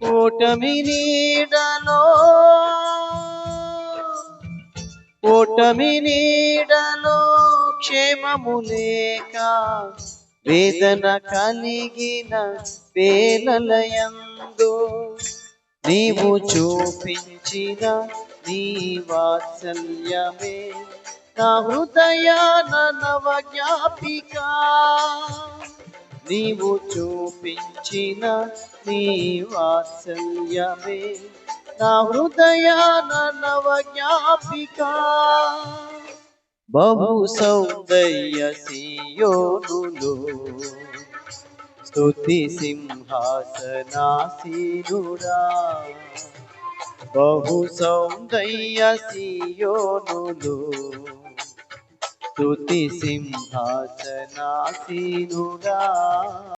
ఓటమి నీడలో ఓటమి నీడలో క్షేమము లేక వేదన కలిగిన వేలలయందు నీవు చూపించిన నీ వాత్సల్యమే నా హృదయాన నవ జ్ఞాపికా నీవు చూపించిన నీ వాత్సల్యమే. నా హృదయాన నవ జ్ఞాపిక బహు సౌందర్య సియోనులో స్తుతి సింహాసనాసీనుడా. బహు సౌందర్య సియోనులో స్తుతి సింహాసనాసీనుడా.